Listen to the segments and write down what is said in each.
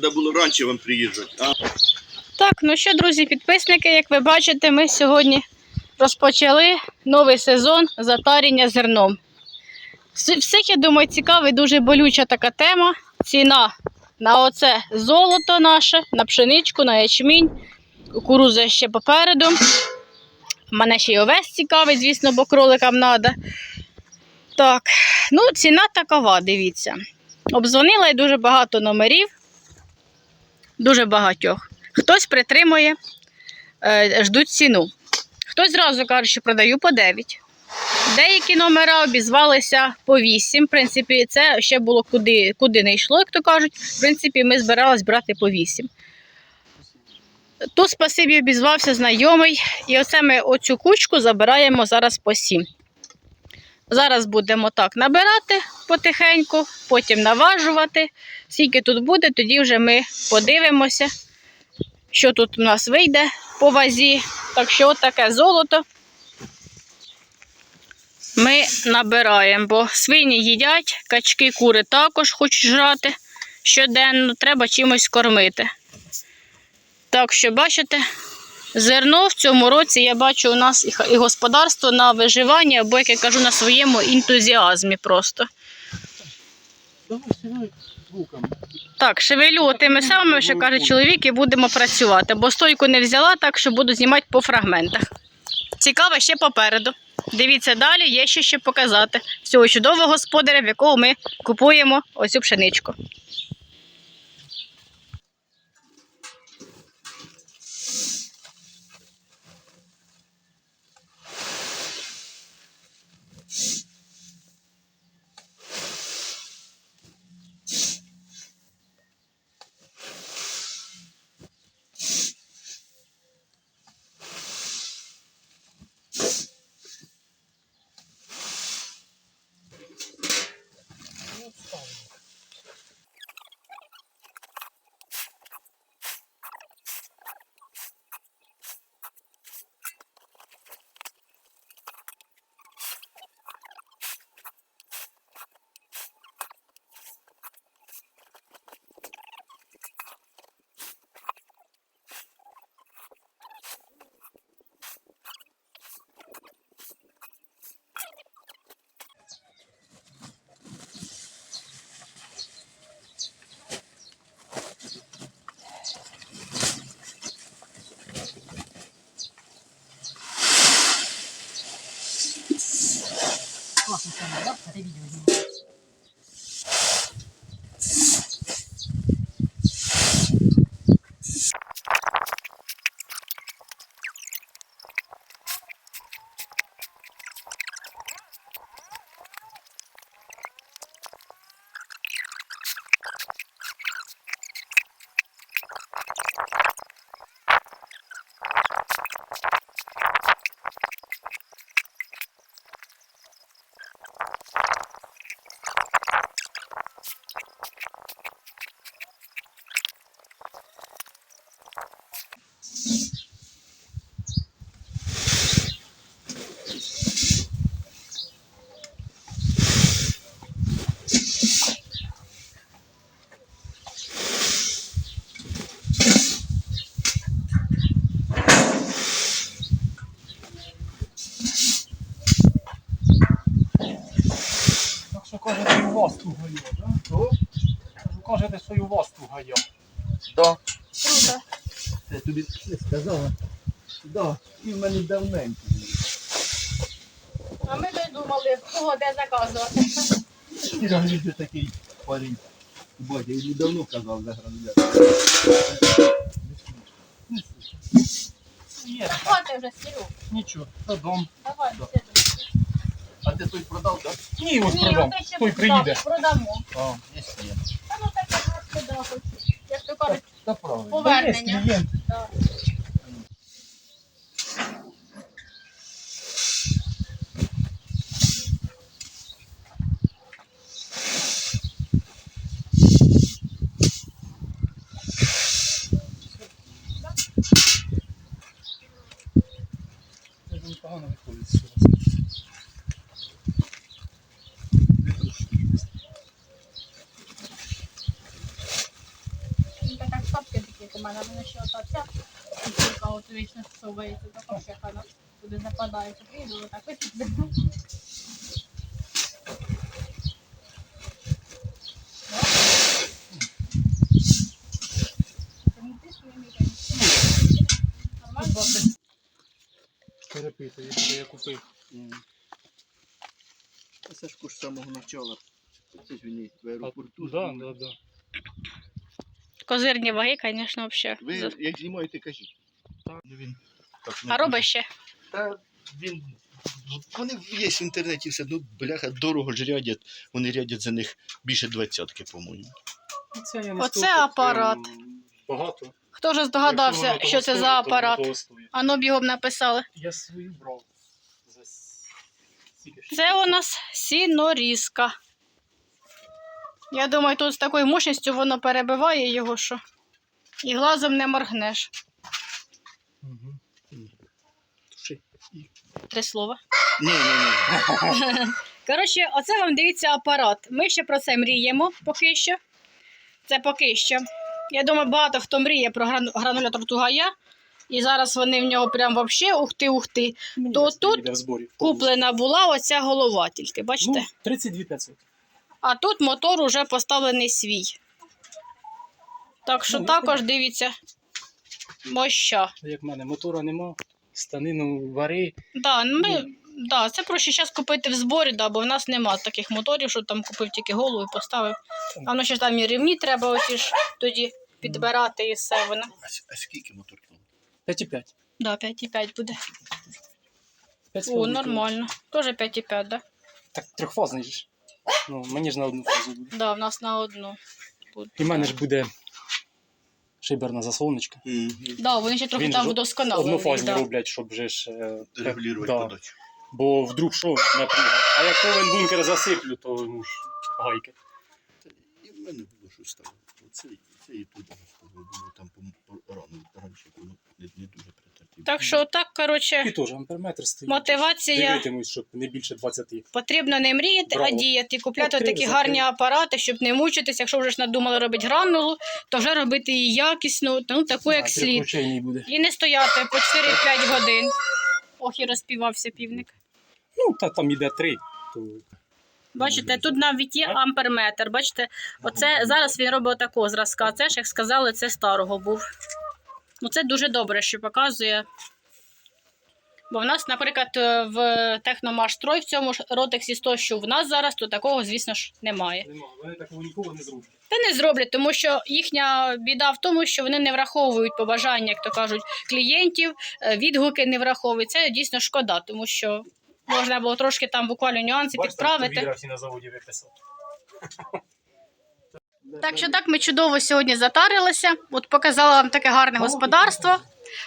Треба було раніше вам приїжджати. А? Так, ну що, друзі, підписники, як ви бачите, ми сьогодні розпочали новий сезон затарення зерном. Всіх, я думаю, цікава і дуже болюча така тема. Ціна на оце золото наше, на пшеничку, на ячмінь, кукуруза ще попереду. Мене ще й овес цікавить, звісно, бо кроликам треба. Так, ну ціна такова, дивіться. Обдзвонила я дуже багато номерів, дуже багатьох. Хтось притримує, е, ждуть ціну. Хтось зразу каже, що продаю по 9. Деякі номера обізвалися по 8. В принципі, це ще було куди, куди не йшло, як то кажуть. В принципі, ми збирались брати по 8. Тут спасибі обізвався знайомий. І оце ми оцю кучку забираємо зараз по 7. Зараз будемо так набирати потихеньку, потім наважувати. Скільки тут буде, тоді вже ми подивимося, що тут у нас вийде по вазі. Так що таке золото ми набираємо, бо свині їдять, качки, кури також хочуть жрати щоденно, треба чимось кормити. Так що, бачите, зерно в цьому році я бачу у нас і господарство на виживання, або, як я кажу, на своєму ентузіазмі просто. Так, шевелю тими самими, що каже чоловік, і будемо працювати, бо стойку не взяла, так що буду знімати по фрагментах. Цікаво ще попереду. Дивіться далі, є ще що показати. Цього чудового господаря, в якого ми купуємо оцю пшеничку. まあ、そちらの方がレビジョす кажете, і у вас тугає, да? Кажу, кажете, що і у вас. Да. Круто. Я тобі не сказала. Да. І в мене давненько. А ми додумали, кого де заказувати. Я люблю такий парень. Бодя, я давно казав за грануляр. Є, Хвати вже Серег. нічого, додому. Давай, Да. сідай. А ти той продав, так? Ні, ось Ні, продам. ото ще Той приїде. продамо. А, є клієнт. Та ну таке да, хоч, як то кажуть, Та правильно. повернення. Є клієнт. Да. Мене, в ще ота ця от вічно совається, така ще вона туди западає, то прийду, отак ось зерно. Ти не ти своїми руками? Нормально? Перепитую, що я купив. Це ж з самого начала. Це ж він в аеропорту. да, да, да. Козирні ваги, звісно, взагалі. Ви як знімаєте, кажіть. Так. Він, так, А робиш ще? Та він. Вони є в інтернеті все, ну бляха, дорого ж рядять. Вони рядять за них більше двадцятки, по-моєму. Це я Оце апарат. прям Багато. Хто ж Якщо здогадався, воно що це за стоїть, то воно апарат? того стоїть. Ану бігом написали. Я свою брав. За с- скільки ж? Це у нас сінорізка. Я думаю, тут з такою мощністю воно перебиває його, що і глазом не моргнеш. Туши. Три слова. Ні, ні, ні. Коротше, оце вам дивіться апарат. Ми ще про це мріємо поки що. Це поки що. Я думаю, багато хто мріє про грану- гранулятор тугая. І зараз вони в нього прям вообще ухти-ухти. Мені То тут зборі. Куплена була оця голова тільки, бачите? Ну, 32 500. А тут мотор уже поставлений свій. Так що Ну, також дивіться. Моща. Як в мене мотора нема, станину вари. Да, ну, ми, Ну. да, це проще зараз купити в зборі, да, бо в нас нема таких моторів, що там купив тільки голову і поставив. А воно ще ж там і рівні треба оті ж тоді підбирати і все воно. А, скільки мотор кіло? 5,5. Да, 5,5 буде. 5,5 О, нормально. Теж 5,5, да? Так трьохфазний же ж. Ну, мені ж на одну фазу буде. Да, в нас на одну. І в мене ж буде шиберна заслоночка. Да, вони ще трохи Він там ж вдосконалили. Однофазні Да. роблять, щоб вже ж. е, да. подачу. Бо вдруг що напрягає. А як повен бункер засиплю, то ну ж гайки. І в мене було щось там. Оце, це і ставив, було там по, рану не, не дуже притерті. Так що так, І коротше, теж амперметр стоїть. мотивація. Дивитимусь, щоб не більше 20. Потрібно не мріяти, а Браво. діяти. Купляти Відкрив, такі закрив. гарні апарати, щоб не мучитись. Якщо вже ж надумали робити гранулу, то вже робити її якісно, ну таку як слід. Приключений буде. І не стояти по 4-5 годин. Ох, і розпівався півник. Ну, та там іде 3. То... Бачите, тут навіть є амперметр. Бачите, оце зараз він робить такого зразка. Це ж, як сказали, це старого був. Ну, це дуже добре, що показує. Бо в нас, наприклад, е, в Техномаштрой в цьому ж ротексі 100, що в нас зараз, то такого, звісно ж, немає. Нема, вони такого ніколи не зроблять. Та не зроблять, тому що їхня біда в тому, що вони не враховують побажання, як то кажуть, клієнтів, е, відгуки не враховують. Це дійсно шкода, тому що можна було трошки там буквально нюанси підправити. всі на заводі виписав. Так що так ми чудово сьогодні затарилися. От показала вам таке гарне господарство.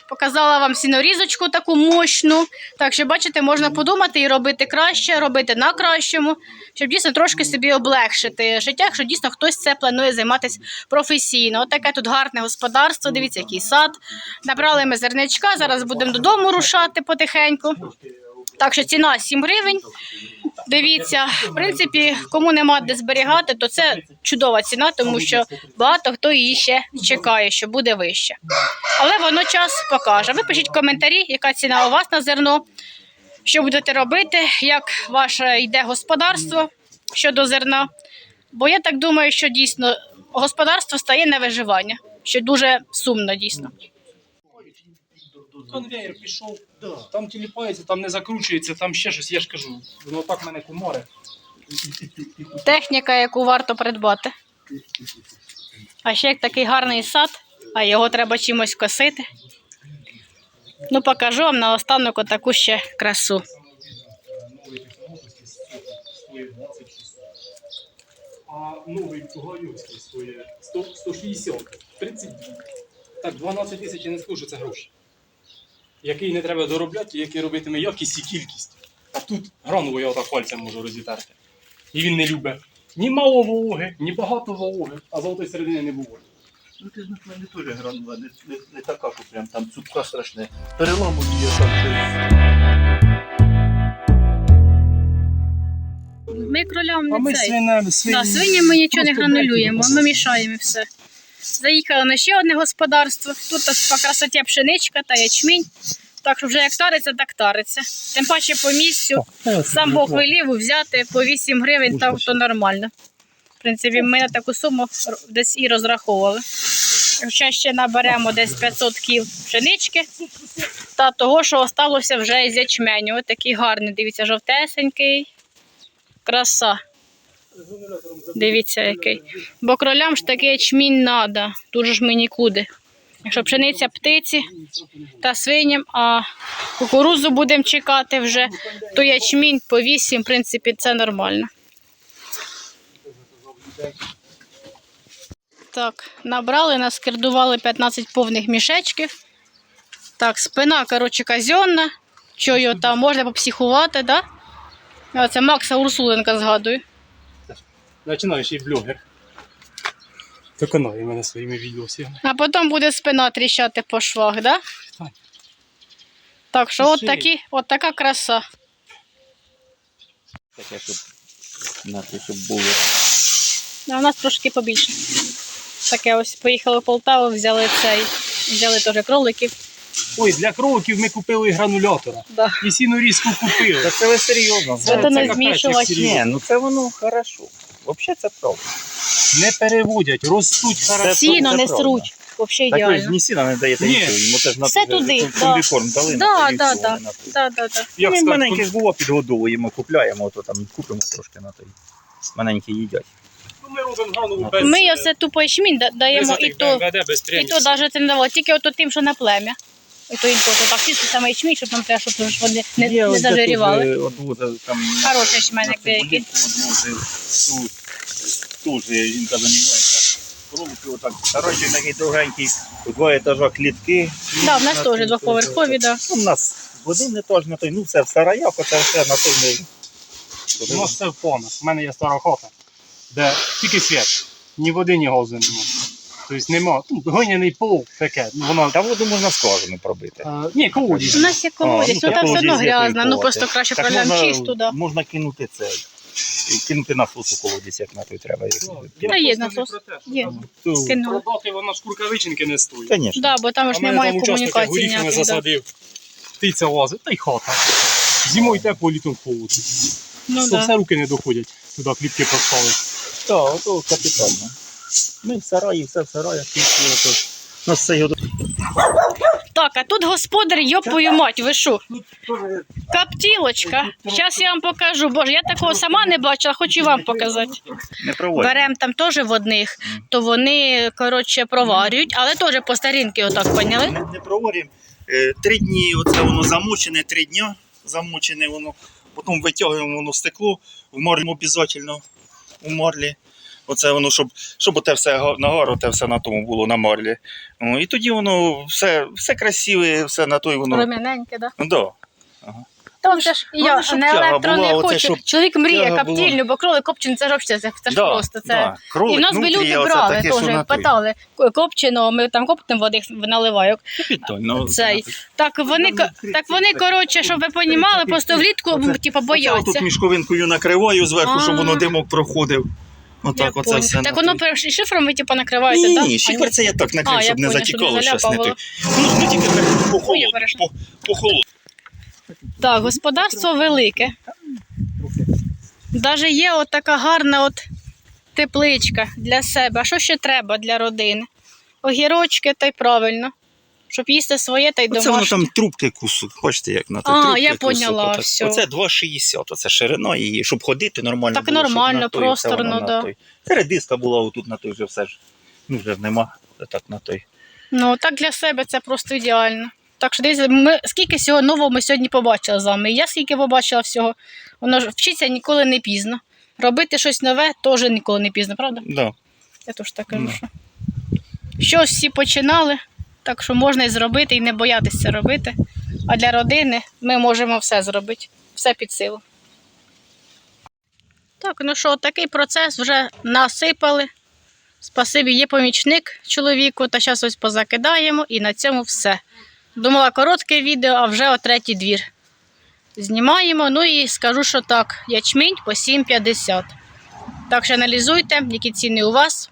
Показала вам сінорізочку таку мощну. Так що, бачите, можна подумати і робити краще, робити на кращому, щоб дійсно трошки собі облегшити життя, якщо дійсно хтось це планує займатися професійно. От таке тут гарне господарство. Дивіться, який сад. Набрали ми зерничка. Зараз будемо додому рушати потихеньку. Так що ціна 7 гривень. Дивіться, в принципі, кому нема де зберігати, то це чудова ціна, тому що багато хто її ще чекає, що буде вище. Але воно час покаже. Ви пишіть коментарі, яка ціна у вас на зерно, що будете робити, як ваше йде господарство щодо зерна. Бо я так думаю, що дійсно господарство стає на виживання, що дуже сумно дійсно. Конвейер пішов, Да. там тіліпається, там не закручується, там ще щось, я ж кажу. Воно так мене кумаре. Техніка, яку варто придбати. А ще як такий гарний сад, а його треба чимось косити. Ну, покажу вам наостанок отаку ще красу. Нової технології стоїть 26. А новий Тугайовський стоїть 160, 32. Так, 12 тисяч я не скажу, що це гроші. Який не треба доробляти, який робитиме якість і кількість. А тут гранулу я отак пальцем можу розітерти. І він не любить ні мало вологи, ні багато вологи, а золотої середини не буває. Ну ти знаєш, мене теж гранула, не, не, не така, що прям там цупка страшне. Переламує її так. Ми кролям А ми не цей. свиням, свині, Да, свині ми нічого не просто гранулюємо, ми мішаємо все. Заїхали на ще одне господарство. Тут по красоті пшеничка та ячмінь. Так що вже як тариться, так тариться. Тим паче по місцю. Сам Бог велів взяти по 8 гривень, так то нормально. В принципі, ми на таку суму десь і розраховували. Ще ще наберемо десь 500 кіл пшенички та того, що осталося вже із ячменю. Ось такий гарний, дивіться, жовтесенький. Краса. Дивіться, який. Бо кролям ж такий ячмінь треба. Тут же ж ми нікуди. Якщо пшениця птиці та свиням, а кукурузу будемо чекати вже, то ячмінь по 8, в принципі, це нормально. Так, набрали, наскердували 15 повних мішечків. Так, спина, коротше, казенна. Що його там можна попсихувати, да? Це Макса Урсуленка згадую. Починаючий блогер. Виконує мене своїми відосами. А потім буде спина тріщати по швах, да? Так. Так що от, такі, от така краса. Таке, щоб на щоб було. А у нас трошки побільше. Таке ось поїхали в Полтаву, взяли цей, взяли теж кроликів. Ой, для кроликів ми купили гранулятора. Да. І сінорізку купили. Та це ви серйозно. Це то не змішувати. Ні, ну це воно хорошо. Взагалі це правда. Не переводять, ростуть хорошо. Сіно це не правда. сруть. Взагалі Так ви ж ідеально. ні сіна не даєте Ні. нічого, йому теж на Все туди, да. комбікорм дали Да, на да, да. вони на той. Да, да, да. Як Ми сказати, маленькі ж було підгодовуємо, купляємо, то там купимо трошки на той. Маленькі їдять. ну, ми робимо гранулу без... Ми оце тупо ячмінь да- даємо і то, БМВД, без і то навіть не давало, тільки ото тим, що на плем'я. І то інколи, так чисто саме ячмінь, щоб нам треба, щоб вони не, Є не ось зажирівали. теж одвозив там на- Хороший ячменник на деякий. одвозив. Тут теж жінка займається. Отак. Старочок такий довгенький, у два етажа клітки. Да, в нас теж двоповерхові, да. Ну, у нас один етаж на той, ну все в сараях, оце все на той не. У нас все в планах. У мене є стара хата, де тільки світ. Ні води, ні газу нема. Тобто нема. Ну, глиняний пол таке. Ну, Воно, Та воду можна скважину пробити. е, ні, колодязь. У нас є колодязь, А, ну, ну, там все одно колодязь грязно, ну просто краще Так пролям можна, чисту, да. можна кинути це. і Кинути насос у колодязь, як на той треба. Та є насос. Є. То, Кинули. Продати вона ж куркавиченьки не стоїть. Звісно. Да, бо там ж немає там участок, я комунікації ніяких. Да. засадив. Птиця лазить, та й хата. Зимою тепло, літом холодно. Ну, Все, да. все руки не доходять. Туди клітки поставили. Так, то капітально. Ми в сараї, все в нас все його Так, а тут господар, йопою мать, ви що? Каптілочка. Зараз я вам покажу. Боже, я такого сама не бачила, хочу вам показати. не проводять. Беремо там теж в одних, то вони, коротше, проварюють, але теж по старінки отак поняли. Не, не проварюємо. Е, Три дні оце воно замочене, три дня замочене воно. Потім витягуємо воно стекло, в марлі обов'язково у марлі. Оце воно, щоб, щоб оте все нагору, те все на тому було на марлі. О, і тоді воно все, все красиве, все на той воно. Проміненьке, да? Ну, да. То вже ж Ну, я щоб не електро була, не оце хочу. щоб Чоловік мріє каптільню, бо кролик копчений, це ж взагалі, це, це ж Да, просто. Це... да. Кролик І в нас би люди брали таке, теж, на питали к- ми там коптимо води наливаю. Капітально. Цей. Так вони, ко- так вони, коротше, щоб ви понімали, просто влітку, типу, Оце бояться. тут мішковинкою накриваю зверху, щоб воно димок проходив. Я Отак оце поняла. все. Так воно перш- шифром ви типу накриваєте, так? ні, шифер це я так А, накрив, я щоб не поняла, щоб не затікало щось не той. заляпало. Ну, ну тільки так по холоду. перейшла. По, по холоду. Так, господарство велике. Даже є от така гарна от тепличка для себе. А що ще треба для родини? Огірочки та й правильно. Щоб їсти своє та й Оце воно домашнє. там трубки кусок. Бачите, як на той А, трубки я кусок, поняла, отак. всьо. Оце 2,60, оце ширина її, щоб ходити нормально. Так було, щоб нормально, на той, просторно, воно на да. той. Це редиска була отут на той вже все ж. Ну вже нема. Так на той. Ну, так для себе це просто ідеально. Так що дивіться, ми скільки всього нового ми сьогодні побачили з вами. І Я скільки побачила всього. Воно ж вчиться ніколи не пізно. Робити щось нове теж ніколи не пізно, правда? Да. Я теж так кажу, Ну. що щось всі починали, так що можна і зробити, і не боятися робити. А для родини ми можемо все зробити, все під силу. Так, ну що, такий процес вже насипали. Спасибі, є помічник чоловіку, та зараз ось позакидаємо і на цьому все. Думала коротке відео, а вже о третій двір. Знімаємо, ну і скажу, що так, ячмінь по 7,50. Так що аналізуйте, які ціни у вас.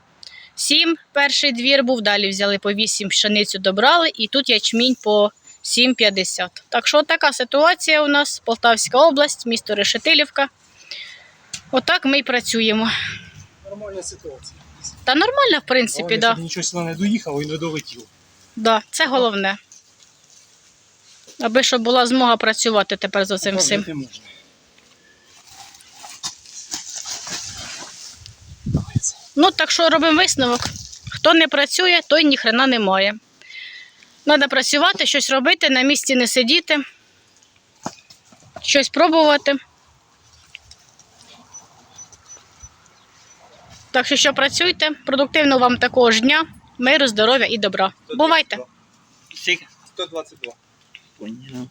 7 перший двір був, далі взяли по 8 пшеницю добрали, і тут ячмінь по 7,50. Так що така ситуація у нас, Полтавська область, місто Решетилівка. Отак ми й працюємо. Нормальна ситуація. Та нормально, в принципі, Головне, да. нічого сюди не доїхало і не долетіло. Да, це головне. Аби щоб була змога працювати тепер за цим всім. Можна. Ну, так що робимо висновок. Хто не працює, той ні хрена не має. Треба працювати, щось робити, на місці не сидіти, щось пробувати. Так що, що працюйте, продуктивного вам такого ж дня, миру, здоров'я і добра. Бувайте! 122. Поняв.